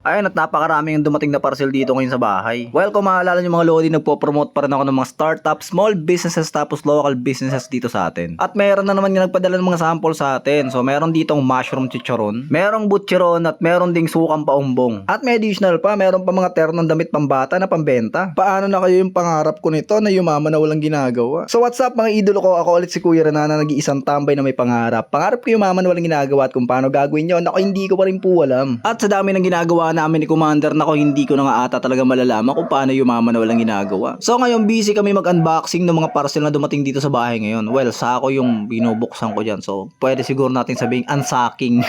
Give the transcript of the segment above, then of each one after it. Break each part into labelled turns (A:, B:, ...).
A: Ayun at napakaraming yung dumating na parcel dito ngayon sa bahay. Well, kung maalala nyo mga Lodi, nagpo-promote pa rin ako ng mga startup, small businesses tapos local businesses dito sa atin. At meron na naman yung nagpadala ng mga sample sa atin. So meron ditong mushroom chicharon, merong butcheron at meron ding sukang paumbong. At may additional pa, meron pa mga ternong damit pambata na pambenta.
B: Paano na kayo yung pangarap ko nito na yumaman na walang ginagawa?
A: So what's up mga idolo ko? Ako ulit si Kuya Renan na nag-iisang tambay na may pangarap. Pangarap ko yumaman na walang ginagawa at kung paano gagawin yun, ako hindi ko pa rin po alam. At sa dami ng ginagawa namin ni Commander, nako hindi ko na nga ata talaga malalaman kung paano yumaman na walang ginagawa. So ngayon busy kami mag-unboxing ng mga parcel na dumating dito sa bahay ngayon. Well, sa ako yung binubuksan ko dyan. So pwede siguro natin sabing unsacking.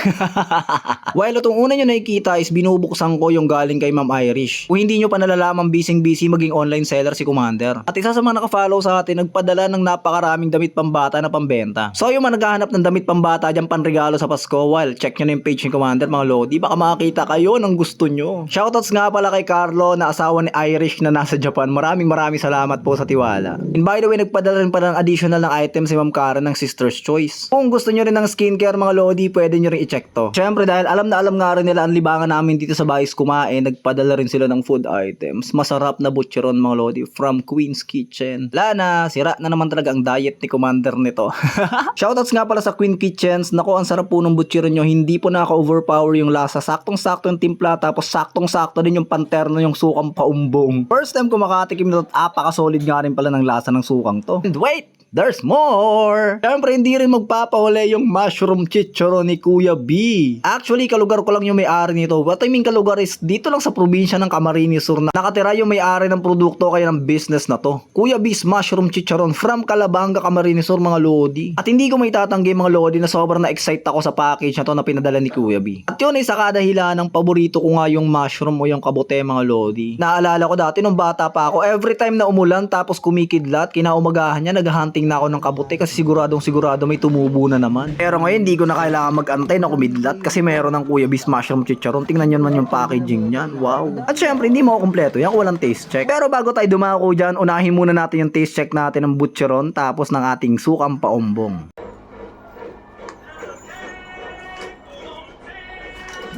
A: Well, itong una nyo nakikita is binubuksan ko yung galing kay Ma'am Irish. Kung hindi nyo pa nalalaman busy-busy maging online seller si Commander. At isa sa mga nakafollow sa atin, nagpadala ng napakaraming damit pambata na pambenta. So yung mga naghahanap ng damit pambata dyan panregalo sa Pasko, well, check nyo na yung page ni Commander mga Lodi. Baka makakita kayo ng gusto nyo. Shoutouts nga pala kay Carlo na asawa ni Irish na nasa Japan. Maraming maraming salamat po sa tiwala. And by the way, nagpadala rin pala ng additional ng item si Ma'am Karen ng Sister's Choice. Kung gusto nyo rin ng skincare mga Lodi, pwede nyo rin i-check to. Siyempre dahil alam na alam nga rin nila ang libangan namin dito sa Bayis kumain, nagpadala rin sila ng food items. Masarap na butcheron mga Lodi from Queen's Kitchen. Lana, sira na naman talaga ang diet ni Commander nito. Shoutouts nga pala sa Queen Kitchens. Nako, ang sarap po ng butcheron nyo. Hindi po nakaka-overpower yung lasa. Saktong-sakto yung timpla tapos saktong-sakto din yung panterno yung sukang paumbong. First time ko makatikim nito at apaka-solid nga rin pala ng lasa ng sukang to. And wait! There's more! Siyempre, hindi rin magpapahuli yung mushroom chichoro ni Kuya B. Actually, kalugar ko lang yung may-ari nito. What I mean kalugar is dito lang sa probinsya ng Camarines Sur na nakatira yung may-ari ng produkto kaya ng business na to. Kuya B's Mushroom Chicharon from Calabanga, Camarines Sur, mga Lodi. At hindi ko may tatanggi mga Lodi na sobrang na-excite ako sa package na to na pinadala ni Kuya B. At yun ay sa kadahilan ng paborito ko nga yung mushroom o yung kabute mga Lodi. Naalala ko dati nung bata pa ako, every time na umulan tapos kumikidlat, kinaumagahan niya, naghahunting na ako ng kabute kasi siguradong sigurado may tumubo na naman. Pero ngayon, hindi ko na kailangan mag-antay na kumidlat kasi meron ng Kuya B's Mushroom Chicharon. Tingnan nyo naman yung packaging niyan. Wow. At syempre, hindi mo kumpleto yan walang taste check. Pero bago tayo dumako dyan, unahin muna natin yung taste check natin ng butcheron tapos ng ating sukang paumbong.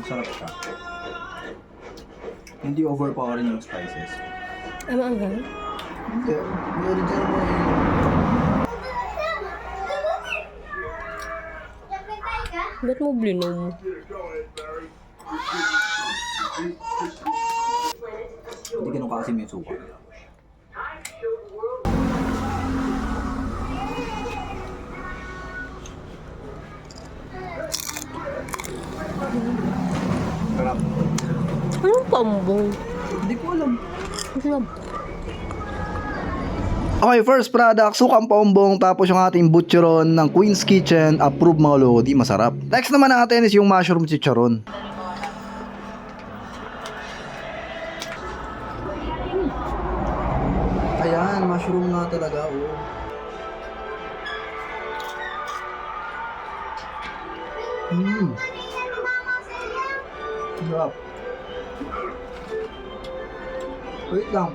A: Masarap siya. Hindi overpowering yung spices.
C: Ano ang gan?
A: Hindi. Meron dyan mo
C: Ba't mo blinom?
A: Hindi ganun kakasim yung suka. Sarap.
C: Anong pambong?
A: Hindi ko alam.
C: Masarap.
A: Okay, first product, sukang paumbong, tapos yung ating butcheron ng Queen's Kitchen, approved mga lodi, masarap. Next naman natin is yung mushroom chicharon. Ayan, mushroom nga talaga, oh. Mmm. Sarap. Wait lang.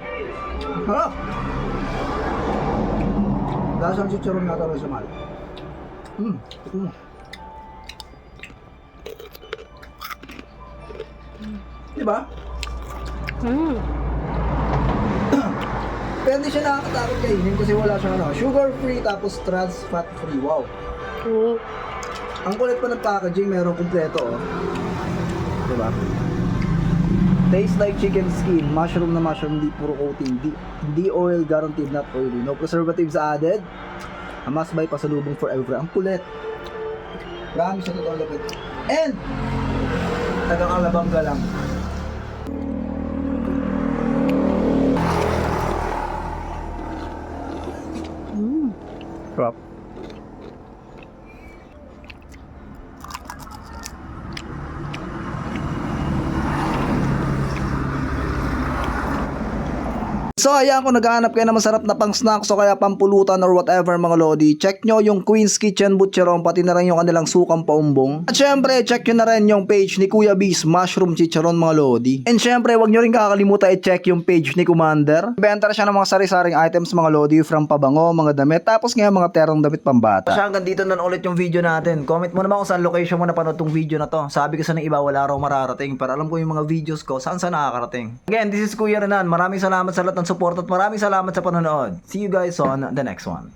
A: Sarap. Lasang chicharon nga talaga sa mahal. Hmm. Mm. Diba?
C: Hmm.
A: Pero hindi siya nakakatakot kainin kasi wala siyang ano, sugar free tapos trans fat free. Wow.
C: Oo.
A: Ang kulit pa ng packaging, meron kumpleto oh. Diba? Tastes like chicken skin, mushroom na mushroom, hindi puro coating, di, di oil, guaranteed not oily. No preservatives added. A must buy pasalubong forever. Ang kulit. Promise sa totoo lapit. And, taga-kalabang ka lang.
C: Hmm.
A: Crap. So ayan kung naghahanap kayo ng masarap na pang snacks o kaya pampulutan or whatever mga lodi, check nyo yung Queen's Kitchen Butcheron pati na rin yung kanilang sukang paumbong. At syempre, check nyo na rin yung page ni Kuya B's Mushroom Chicharon mga lodi. And syempre, wag nyo rin kakalimutan i-check yung page ni Commander. Benta siya ng mga sari-saring items mga lodi from pabango, mga damit, tapos ngayon mga terong damit pambata. Siya hanggang dito na ulit yung video natin. Comment mo naman kung saan location mo napanood tong video na to. Sabi ko sa ng iba wala raw mararating, pero alam ko yung mga videos ko saan saan nakakarating. Again, this is Kuya Renan. Maraming salamat sa lahat ng support at maraming salamat sa panonood. See you guys on the next one.